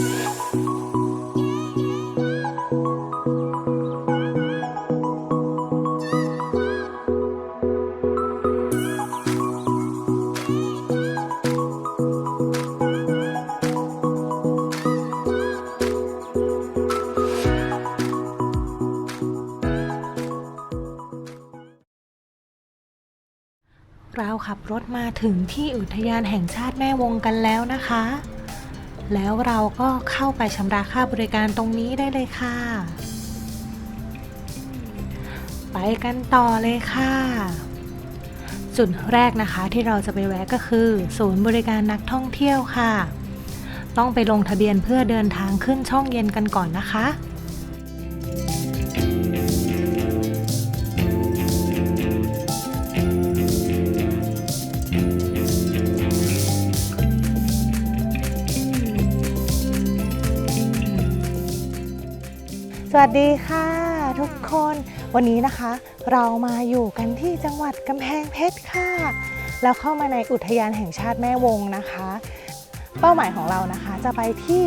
เราขับรถมาถึงที่อุทยานแห่งชาติแม่วงกันแล้วนะคะ แล้วเราก็เข้าไปชำระค่าบริการตรงนี้ได้เลยค่ะ ไปกันต่อเลยค่ะ จุดแรกนะคะที่เราจะไปแวะก็คือ ศูนย์บริการนักท่องเที่ยวค่ะ ต้องไปลงทะเบียนเพื่อเดินทางขึ้นช่องเย็นกันก่อนนะคะ สวัสดีค่ะ ทุกคนวันนี้นะคะ เรามาอยู่กันที่จังหวัดกำแพงเพชรค่ะแล้วเข้ามาในอุทยานแห่งชาติแม่วงนะคะ เป้าหมายของเรานะคะจะไปที่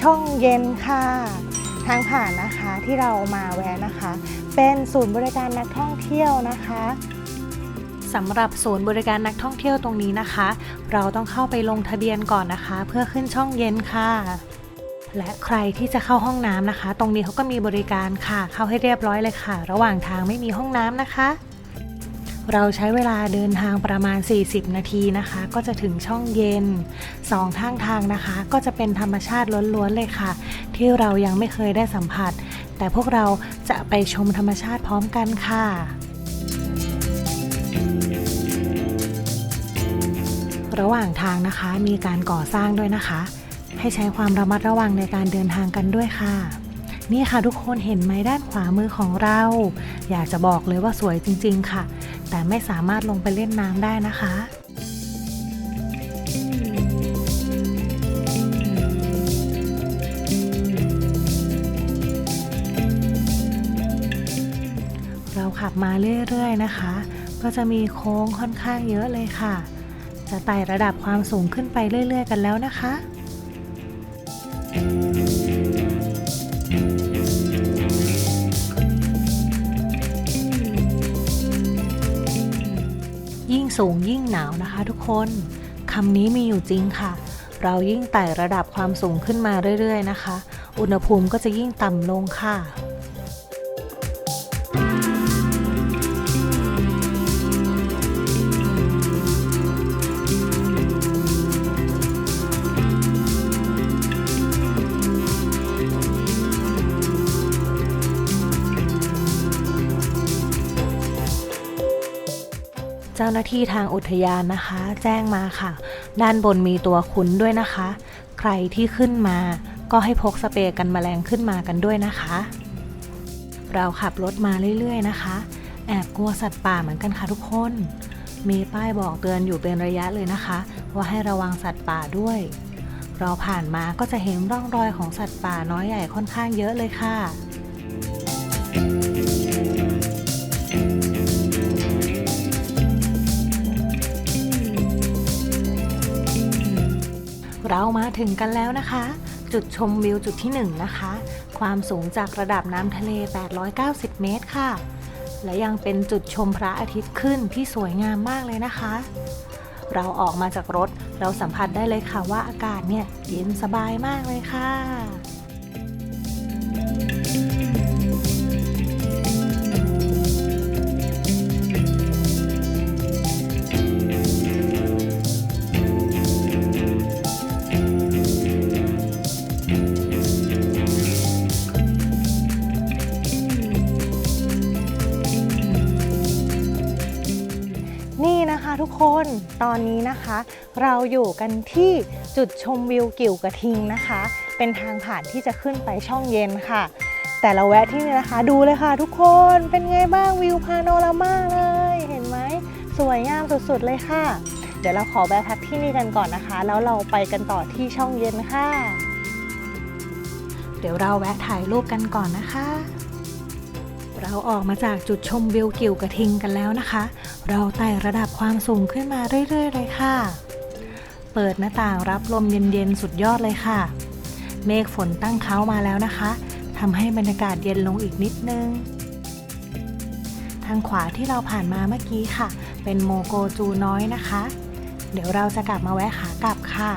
ช่องเย็นค่ะ ทางผ่านนะคะที่เรามาแวะนะคะ เป็นศูนย์บริการนักท่องเที่ยวนะคะสำหรับศูนย์บริการนักท่องเที่ยวตรงนี้นะคะ เราต้องเข้าไปลงทะเบียนก่อนนะคะ เพื่อขึ้นช่องเย็นค่ะ และใครที่จะเข้าห้องน้ำนะคะ ตรงนี้เขาก็มีบริการค่ะ เข้าให้เรียบร้อยเลยค่ะ ระหว่างทางไม่มีห้องน้ำนะคะ เราใช้เวลาเดินทางประมาณ 40 นาทีนะคะ ก็จะถึงช่องเย็นสองข้างทางนะคะ ก็จะเป็นธรรมชาติล้วนๆเลยค่ะ ที่เรายังไม่เคยได้สัมผัส แต่พวกเราจะไปชมธรรมชาติพร้อมกันค่ะระหว่างทางนะคะมีการก่อสร้างด้วยนะคะ ให้ใช้ความระมัดระวังในการเดินทางกันด้วยค่ะ นี่ค่ะทุกคนเห็นไหมด้านขวามือของเรา อยากจะบอกเลยว่าสวยจริง ๆ ค่ะ แต่ไม่สามารถลงไปเล่นน้ำได้นะคะเราขับมาเรื่อยๆนะคะ ก็จะมีโค้งค่อนข้างเยอะเลยค่ะ จะไต่ระดับความสูงขึ้นไปเรื่อย ๆ กันแล้วนะคะ สูงยิ่งหนาวนะคะทุกคนคำนี้มีอยู่จริงค่ะ เรายิ่งไต่ระดับความสูงขึ้นมาเรื่อยๆนะคะ อุณหภูมิก็จะยิ่งต่ำลงค่ะ เจ้าหน้าที่ทางอุทยานนะคะ แจ้งมาค่ะ ด้านบนมีตัวคุ้นด้วยนะคะ ใครที่ขึ้นมาก็ให้พกสเปรย์กันแมลงขึ้นมากันด้วยนะคะ เราขับรถมาเรื่อยๆนะคะ แอบกลัวสัตว์ป่าเหมือนกันค่ะทุกคน มีป้ายบอกเตือนอยู่เป็นระยะเลยนะคะ ว่าให้ระวังสัตว์ป่าด้วย เราผ่านมาก็จะเห็นร่องรอยของสัตว์ป่าน้อยใหญ่ค่อนข้างเยอะเลยค่ะ เรามาถึงกันแล้วนะคะ จุดชมวิวจุดที่ 1 นะคะ ความสูงจากระดับน้ำทะเล 890 เมตรค่ะ และยังเป็นจุดชมพระอาทิตย์ขึ้นที่สวยงามมากเลยนะคะ เราออกมาจากรถเราสัมผัสได้เลยค่ะว่าอากาศเนี่ยเย็นสบายมากเลยค่ะนี่นะ คะทุกคนตอนนี้นะคะ เราอยู่กันที่จุดชมวิวกิ่วกระทิงนะคะ เป็นทางผ่านที่จะขึ้นไปช่องเย็นค่ะ แต่เราแวะที่นี่นะคะ ดูเลยค่ะทุกคนเป็นไงบ้างวิวพาโนรามาเลยเห็นไหมสวยงามสุดๆเลยค่ะ เดี๋ยวเราขอแวะพักที่นี่กันก่อนนะคะ แล้วเราไปกันต่อที่ช่องเย็นค่ะ เดี๋ยวเราแวะถ่ายรูปกันก่อนนะคะเราออกมาจากจุดชมวิวกิ่วกระทิงกันแล้วนะคะ เราไต่ระดับความสูงขึ้นมาเรื่อย ๆ เลยค่ะ เปิดหน้าต่างรับลมเย็น ๆ สุดยอดเลยค่ะ เมฆฝนตั้งเขามาแล้วนะคะทำให้บรรยากาศเย็นลงอีกนิดนึง ทางขวาที่เราผ่านมาเมื่อกี้ค่ะ เป็นโมโกจูน้อยนะคะ เดี๋ยวเราจะกลับมาแวะขากลับค่ะ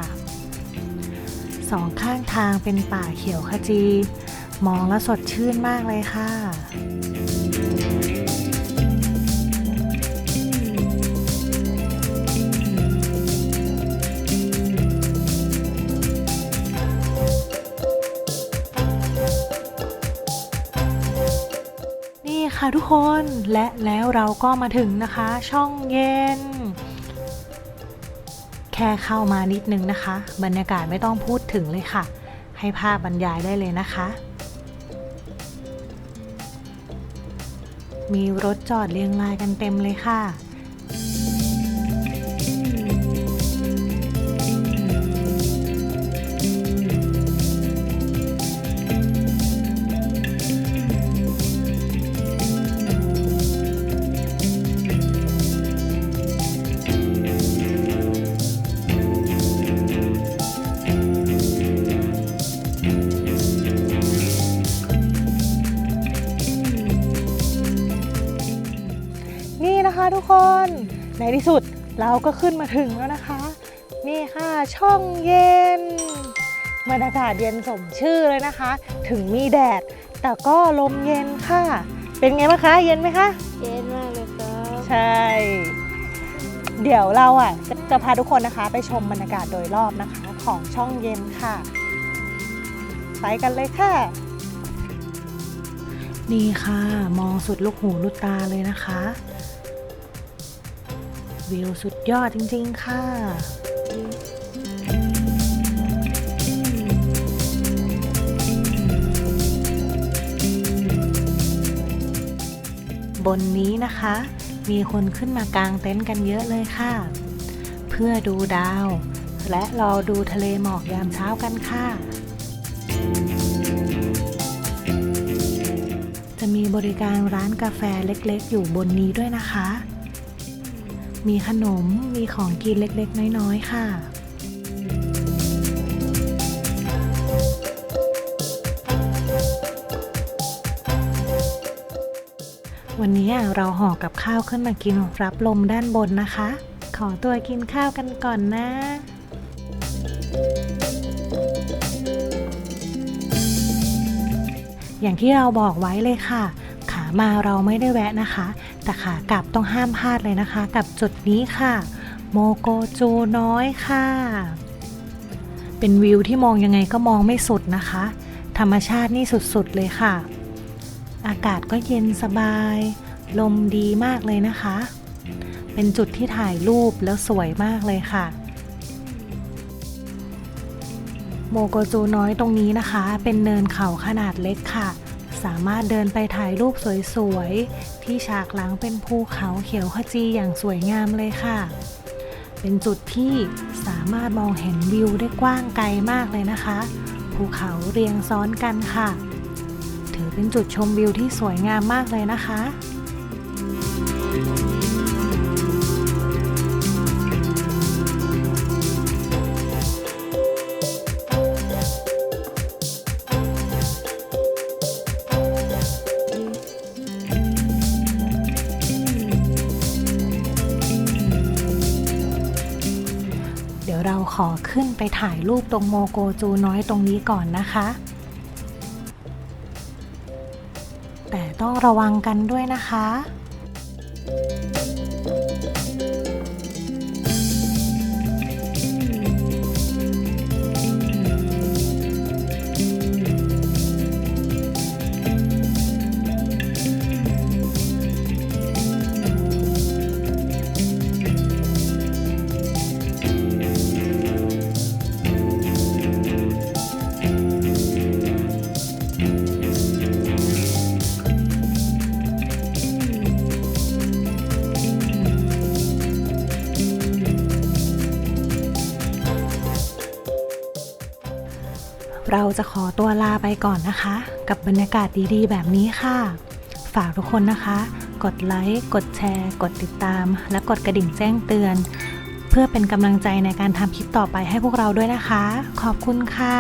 สองข้างทางเป็นป่าเขียวขจี มองแล้วสดชื่นมากเลยค่ะ ค่ะทุกคนและแล้วเราก็มาถึงนะคะ ช่องเย็น แค่เข้ามานิดนึงนะคะ บรรยากาศไม่ต้องพูดถึงเลยค่ะ ให้ภาพบรรยายได้เลยนะคะ มีรถจอดเรียงรายกันเต็มเลยค่ะ นี่นะคะทุกคน ในที่สุดเราก็ขึ้นมาถึงแล้วนะคะ นี่ค่ะช่องเย็นบรรยากาศเย็นสมชื่อเลยนะคะ ถึงมีแดด แต่ก็ลมเย็นค่ะ เป็นไงบ้างคะเย็นไหมคะ เย็นมากเลยครับใช่ เดี๋ยวเราอะจะจะพาทุกคนนะคะ ไปชมบรรยากาศโดยรอบนะคะ ของช่องเย็นค่ะ ไปกันเลยค่ะนี่ค่ะ มองสุดลูกหูลูกตาเลยนะคะ วิวสุดยอดจริง ๆ ค่ะบนนี้นะคะ มีคนขึ้นมากางเต็นท์กันเยอะเลยค่ะ เพื่อดูดาว และรอดูทะเลหมอกยามเช้ากันค่ะ จะมีบริการร้านกาแฟเล็กๆ อยู่บนนี้ด้วยนะคะ มีขนม มีของกินเล็กๆ น้อยๆ ค่ะวันนี้เราห่อกับข้าวขึ้นมากินรับลมด้านบนนะคะ ขอตัวกินข้าวกันก่อนนะ อย่างที่เราบอกไว้เลยค่ะ ขามาเราไม่ได้แวะนะคะ แต่ขากลับต้องห้ามพลาดเลยนะคะ กับจุดนี้ค่ะ โมโกจูน้อยค่ะ เป็นวิวที่มองยังไงก็มองไม่สุดนะคะ ธรรมชาตินี่สุดๆเลยค่ะ อากาศก็เย็นสบาย ลมดีมากเลยนะคะ เป็นจุดที่ถ่ายรูปแล้วสวยมากเลยค่ะโมโกจูน้อยตรงนี้นะคะ เป็นเนินเขาขนาดเล็กค่ะ สามารถเดินไปถ่ายรูปสวยๆ ที่ฉากหลังเป็นภูเขาเขียวขจีอย่างสวยงามเลยค่ะ เป็นจุดที่สามารถมองเห็นวิวได้กว้างไกลมากเลยนะคะ ภูเขาเรียงซ้อนกันค่ะ ถือเป็นจุดชมวิวที่สวยงามมากเลยนะคะ ยวเราขอขึ้นไปถ่ายรูปตรงโมโกจูน้อยตรงนี้ก่อนนะคะ แต่ต้องระวังกันด้วยนะคะ เราจะขอตัวลาไปก่อนนะคะ กับบรรยากาศดีๆ แบบนี้ค่ะ ฝากทุกคนนะคะ กดไลค์ กดแชร์ กดติดตาม และกดกระดิ่งแจ้งเตือน เพื่อเป็นกำลังใจในการทำคลิปต่อไปให้พวกเราด้วยนะคะ ขอบคุณค่ะ